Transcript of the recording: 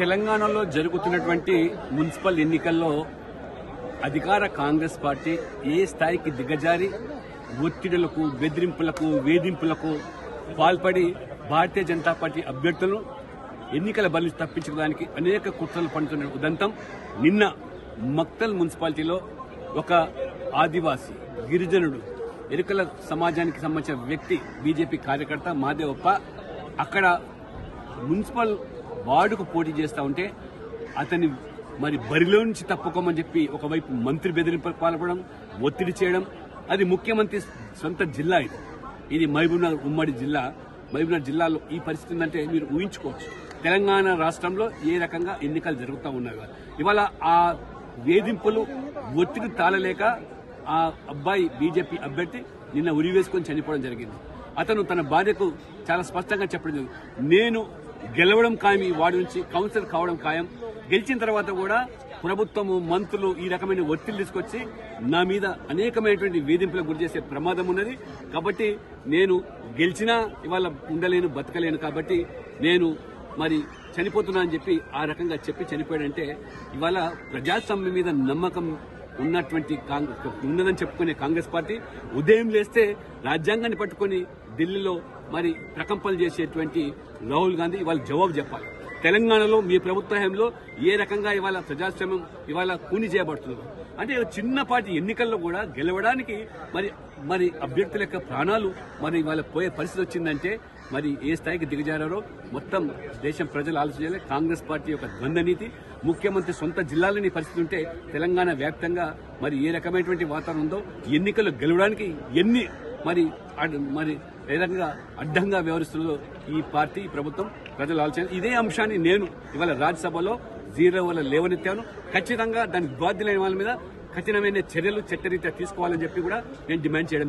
తెలంగాణలో జరుగుతున్నటువంటి మున్సిపల్ ఎన్నికల్లో అధికార కాంగ్రెస్ పార్టీ ఏ స్థాయికి దిగజారి ఒత్తిడులకు బెదిరింపులకు వేధింపులకు పాల్పడి భారతీయ జనతా పార్టీ అభ్యర్థులను ఎన్నికల బలి తప్పించడానికి అనేక కుట్రలు పండుతున్న ఉదంతం నిన్న మక్తల్ మున్సిపాలిటీలో ఒక ఆదివాసి గిరిజనుడు ఎరుకల సమాజానికి సంబంధించిన వ్యక్తి బీజేపీ కార్యకర్త మాదేవప్ప అక్కడ మున్సిపల్ వార్డుకు పోటీ చేస్తూ ఉంటే అతని మరి బరిలో నుంచి తప్పుకోమని చెప్పి ఒకవైపు మంత్రి బెదిరింపు పాల్పడడం ఒత్తిడి చేయడం అది ముఖ్యమంత్రి సొంత జిల్లా ఇది. ఇది మహబూబ్నగర్ ఉమ్మడి జిల్లా. మహబూబ్నగర్ జిల్లాలో ఈ పరిస్థితి ఉందంటే మీరు ఊహించుకోవచ్చు. తెలంగాణ రాష్ట్రంలో ఏ రకంగా ఎన్నికలు జరుగుతూ ఉన్నాయి ఇవాళ ఆ వేధింపులు ఒత్తిడి తాళలేక ఆ అబ్బాయి బీజేపీ అభ్యర్థి నిన్న ఉరి వేసుకొని చనిపోవడం జరిగింది. అతను తన భార్యకు చాలా స్పష్టంగా చెప్పడం జరిగింది. నేను గెలవడం ఖాయం ఈ వార్డు నుంచి కౌన్సిలర్ కావడం ఖాయం. గెలిచిన తర్వాత కూడా ప్రభుత్వము మంత్రులు ఈ రకమైన ఒత్తిడి తీసుకొచ్చి నా మీద అనేకమైనటువంటి వేధింపులకు గురి చేసే ప్రమాదం ఉన్నది. కాబట్టి నేను గెలిచినా ఇవాళ ఉండలేను బతకలేను కాబట్టి నేను మరి చనిపోతున్నా అని చెప్పి ఆ రకంగా చెప్పి చనిపోయాడంటే ఇవాళ ప్రజాస్వామ్యం మీద నమ్మకం ఉన్నటువంటి కాంగ్రెస్ ఉన్నదని చెప్పుకునే కాంగ్రెస్ పార్టీ ఉదయం లేస్తే రాజ్యాంగాన్ని పట్టుకొని ఢిల్లీలో మరి ప్రకంపనలు చేసేటువంటి రాహుల్ గాంధీ వాళ్ళు జవాబు చెప్పాలి. తెలంగాణలో మీ ప్రభుత్వ హయాంలో ఏ రకంగా ఇవాళ ప్రజాస్వామ్యం ఇవాళ కూని చేయబడుతుందో? అంటే చిన్నపాటి ఎన్నికల్లో కూడా గెలవడానికి మరి మరి అభ్యర్థుల యొక్క ప్రాణాలు మరి ఇవాళ పోయే పరిస్థితి వచ్చిందంటే మరి ఏ స్థాయికి దిగజారారో మొత్తం దేశం ప్రజలు ఆలోచించాలి కాంగ్రెస్ పార్టీ యొక్క ద్వంద్వ నీతి ముఖ్యమంత్రి సొంత జిల్లాలని పరిస్థితి ఉంటే తెలంగాణ వ్యాప్తంగా మరి ఏ రకమైనటువంటి వాతావరణం ఉందో ఎన్నికలు గెలవడానికి ఎన్ని మరి మరి ఏ రకంగా అడ్డంగా వ్యవహరిస్తుందో ఈ పార్టీ ఈ ప్రభుత్వం ప్రజలు ఆలోచన ఇదే అంశాన్ని నేను ఇవాళ రాజ్యసభలో జీరో వల్ల లేవనెత్తాను. ఖచ్చితంగా దానికి బాధ్యులైన వాళ్ళ మీద కఠినమైన చర్యలు చట్టరీత్యా తీసుకోవాలని చెప్పి కూడా నేను డిమాండ్ చేయడం జరిగింది.